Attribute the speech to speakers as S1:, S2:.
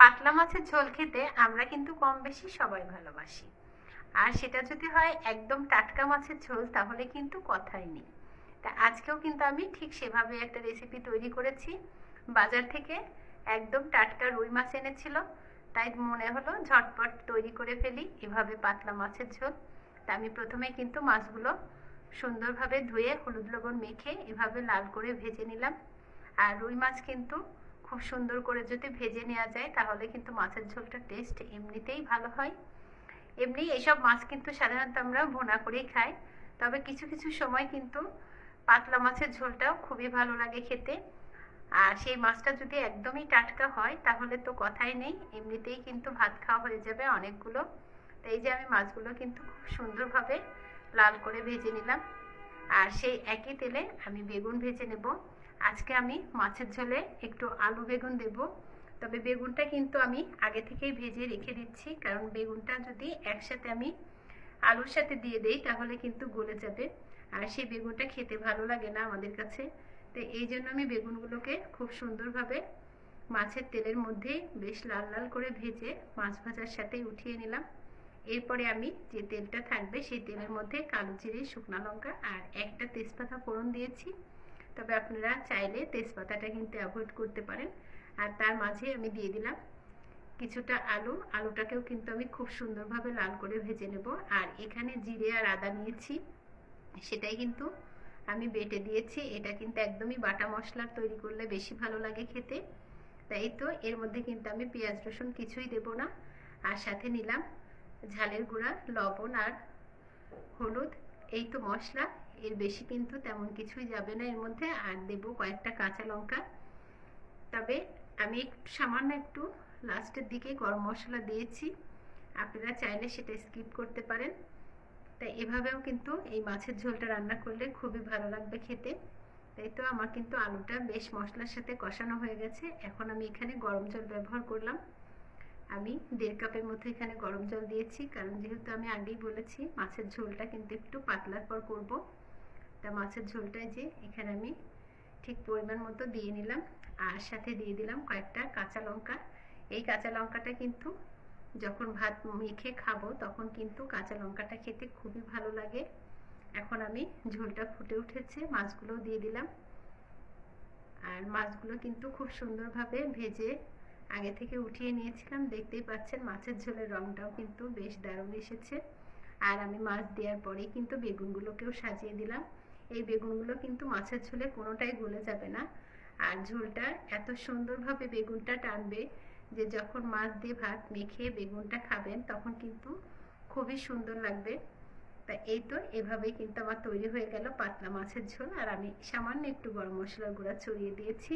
S1: পাতলা মাছের ঝোল খেতে আমরা কিন্তু কম বেশি সবাই ভালোবাসি। আর সেটা যদি হয় একদম টাটকা মাছের ঝোল, তাহলে কিন্তু কথাই নেই। তা আজকেও কিন্তু আমি ঠিক সেভাবে একটা রেসিপি তৈরি করেছি। বাজার থেকে একদম টাটকা রুই মাছ এনেছিল। তাই মনে হলো ঝটপট তৈরি করে ফেলি এভাবে পাতলা মাছের ঝোল। তা আমি প্রথমে কিন্তু মাছগুলো সুন্দরভাবে ধুয়ে হলুদ লবণ মেখে এভাবে লাল করে ভেজে নিলাম। আর রুই মাছ কিন্তু খুব সুন্দর করে যদি ভেজে নেওয়া যায়, তাহলে কিন্তু মাছের ঝোলটা টেস্ট এমনিতেই ভালো হয়। এমনি এইসব মাছ কিন্তু সাধারণত আমরা ভুনা করেই খাই। তবে কিছু কিছু সময় কিন্তু পাতলা মাছের ঝোলটাও খুবই ভালো লাগে খেতে। আর সেই মাছটা যদি একদমই টাটকা হয়, তাহলে তো কথাই নেই। এমনিতেই কিন্তু ভাত খাওয়া হয়ে যাবে অনেকগুলো। তো এই যে আমি মাছগুলো কিন্তু খুব সুন্দরভাবে লাল করে ভেজে নিলাম। আর সেই একই তেলে আমি বেগুন ভেজে নেব। আজকে আমি মাছের ঝোলে একটু আলু বেগুন দেব। তবে বেগুনটা কিন্তু আমি আগে থেকেই ভেজে রেখে দিচ্ছি। কারণ বেগুনটা যদি একসাথে আমি আলুর সাথে দিয়ে দেই, তাহলে কিন্তু গলে যাবে। আর সেই বেগুনটা খেতে ভালো লাগে না আমাদের কাছে। তো এই জন্য আমি বেগুনগুলোকে খুব সুন্দরভাবে মাছের তেলের মধ্যে বেশ লাল লাল করে ভেজে মাছ ভাজার সাথে উঠিয়ে নিলাম। এরপরে আমি যে তেলটা থাকবে, সেই তেলের মধ্যে কালো জিরে, শুকনো লঙ্কা আর একটা তেজপাতা ফোড়ন দিয়েছি। তবে আপনারা চাইলে তেজপাতাটা কিন্তু অ্যাভয়েড করতে পারেন। আর তার মাঝে আমি দিয়ে দিলাম কিছুটা আলু। আলুটাকেও কিন্তু আমি খুব সুন্দরভাবে লাল করে ভেজে নেব। আর এখানে জিরে আর আদা নিয়েছি, সেটাই কিন্তু আমি বেটে দিয়েছি। এটা কিন্তু একদমই বাটা মশলার তৈরি করলে বেশি ভালো লাগে খেতে। তাই তো, এর মধ্যে কিন্তু আমি পেঁয়াজ, রসুন কিছুই দেব না। আর সাথে নিলাম ঝালের গুঁড়া, লবণ আর হলুদ। এই তো মশলা। এর বেশি কিন্তু তেমন কিছুই যাবে না এর মধ্যে। আর দেবো কয়েকটা কাঁচা লঙ্কা। তবে আমি একটু সামান্য একটু লাস্টের দিকে গরম মশলা দিয়েছি। আপনারা চাইলে সেটা স্কিপ করতে পারেন। তাই এভাবেও কিন্তু এই মাছের ঝোলটা রান্না করলে খুবই ভালো লাগবে খেতে। তাই তো আমার কিন্তু আলুটা বেশ মশলার সাথে কষানো হয়ে গেছে। এখন আমি এখানে গরম জল ব্যবহার করলাম। আমি দেড় কাপের মতো এখানে গরম জল দিয়েছি। কারণ যেহেতু আমি আগেই বলেছি, মাছের ঝোলটা কিন্তু একটু পাতলার পর করব। তা মাছের ঝোলটাই যে এখানে আমি ঠিক পরিমাণ মতো দিয়ে নিলাম আর সাথে দিয়ে দিলাম কয়েকটা কাঁচা লঙ্কা। এই কাঁচা লঙ্কাটা কিন্তু যখন ভাত মেখে খাব তখন কিন্তু কাঁচা লঙ্কাটা খেতে খুবই ভালো লাগে। এখন আমি ঝোলটা ফুটে উঠেছে মাছগুলো দিয়ে দিলাম। আর মাছগুলো কিন্তু খুব সুন্দরভাবে ভেজে আগে থেকে উঠিয়ে নিয়েছিলাম, দেখতেই পাচ্ছেন মাছের ঝোলের রঙটাও কিন্তু বেশ দারুণ এসেছে। আর আমি মাছ দেওয়ার পরেই কিন্তু বেগুনগুলোকেও সাজিয়ে দিলাম। এই বেগুনগুলো কিন্তু মাছের ঝোলে কোনোটাই গলে যাবে না। আর ঝোলটা এত সুন্দরভাবে বেগুনটা টানবে যে যখন মাছ দিয়ে ভাত মেখে বেগুনটা খাবেন তখন কিন্তু খুবই সুন্দর লাগবে। তা এই তো এভাবেই কিন্তু আমার তৈরি হয়ে গেল পাতলা মাছের ঝোল। আর আমি সামান্য একটু গরম মশলার গুঁড়া ছড়িয়ে দিয়েছি।